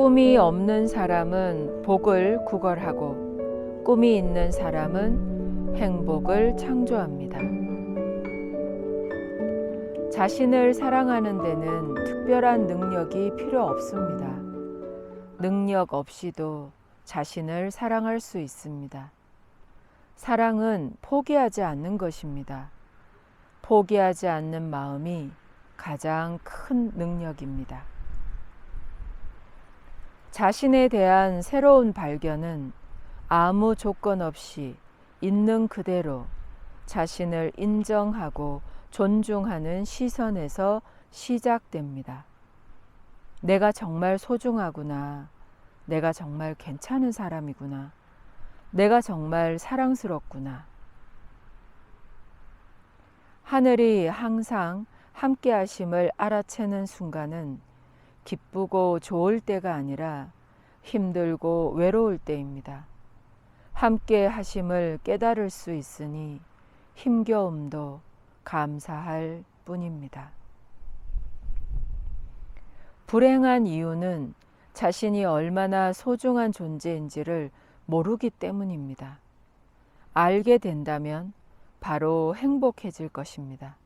꿈이 없는 사람은 복을 구걸하고 꿈이 있는 사람은 행복을 창조합니다. 자신을 사랑하는 데는 특별한 능력이 필요 없습니다. 능력 없이도 자신을 사랑할 수 있습니다. 사랑은 포기하지 않는 것입니다. 포기하지 않는 마음이 가장 큰 능력입니다. 자신에 대한 새로운 발견은 아무 조건 없이 있는 그대로 자신을 인정하고 존중하는 시선에서 시작됩니다. 내가 정말 소중하구나. 내가 정말 괜찮은 사람이구나. 내가 정말 사랑스럽구나. 하늘이 항상 함께 하심을 알아채는 순간은 기쁘고 좋을 때가 아니라 힘들고 외로울 때입니다. 함께 하심을 깨달을 수 있으니 힘겨움도 감사할 뿐입니다. 불행한 이유는 자신이 얼마나 소중한 존재인지를 모르기 때문입니다. 알게 된다면 바로 행복해질 것입니다.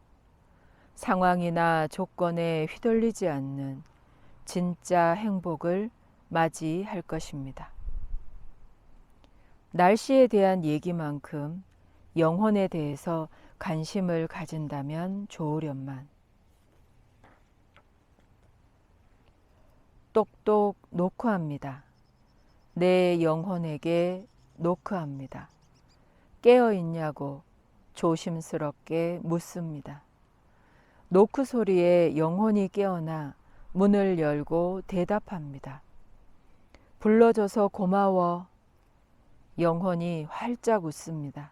상황이나 조건에 휘둘리지 않는 진짜 행복을 맞이할 것입니다. 날씨에 대한 얘기만큼 영혼에 대해서 관심을 가진다면 좋으련만. 똑똑 노크합니다. 내 영혼에게 노크합니다. 깨어 있냐고 조심스럽게 묻습니다. 노크 소리에 영혼이 깨어나 문을 열고 대답합니다. 불러줘서 고마워. 영혼이 활짝 웃습니다.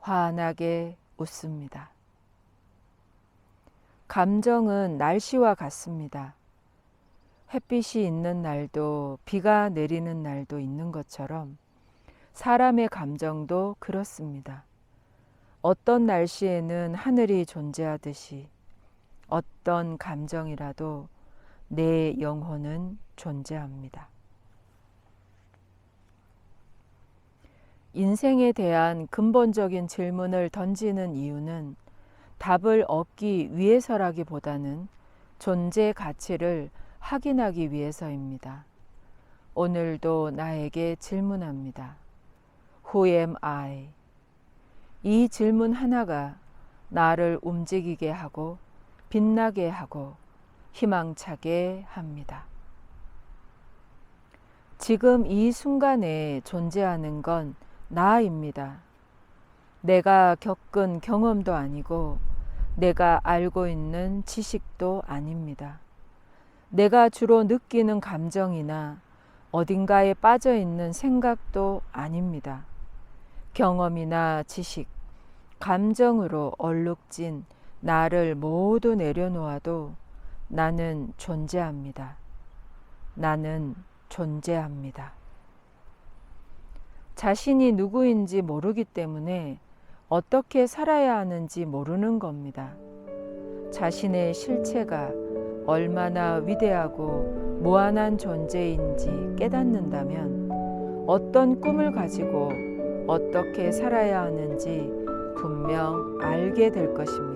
환하게 웃습니다. 감정은 날씨와 같습니다. 햇빛이 있는 날도 비가 내리는 날도 있는 것처럼 사람의 감정도 그렇습니다. 어떤 날씨에는 하늘이 존재하듯이 어떤 감정이라도 내 영혼은 존재합니다. 인생에 대한 근본적인 질문을 던지는 이유는 답을 얻기 위해서라기보다는 존재 가치를 확인하기 위해서입니다. 오늘도 나에게 질문합니다. Who am I? 이 질문 하나가 나를 움직이게 하고 빛나게 하고 희망차게 합니다. 지금 이 순간에 존재하는 건 나입니다. 내가 겪은 경험도 아니고 내가 알고 있는 지식도 아닙니다. 내가 주로 느끼는 감정이나 어딘가에 빠져 있는 생각도 아닙니다. 경험이나 지식, 감정으로 얼룩진 나를 모두 내려놓아도 나는 존재합니다. 나는 존재합니다. 자신이 누구인지 모르기 때문에 어떻게 살아야 하는지 모르는 겁니다. 자신의 실체가 얼마나 위대하고 무한한 존재인지 깨닫는다면 어떤 꿈을 가지고 어떻게 살아야 하는지 분명 알게 될 것입니다.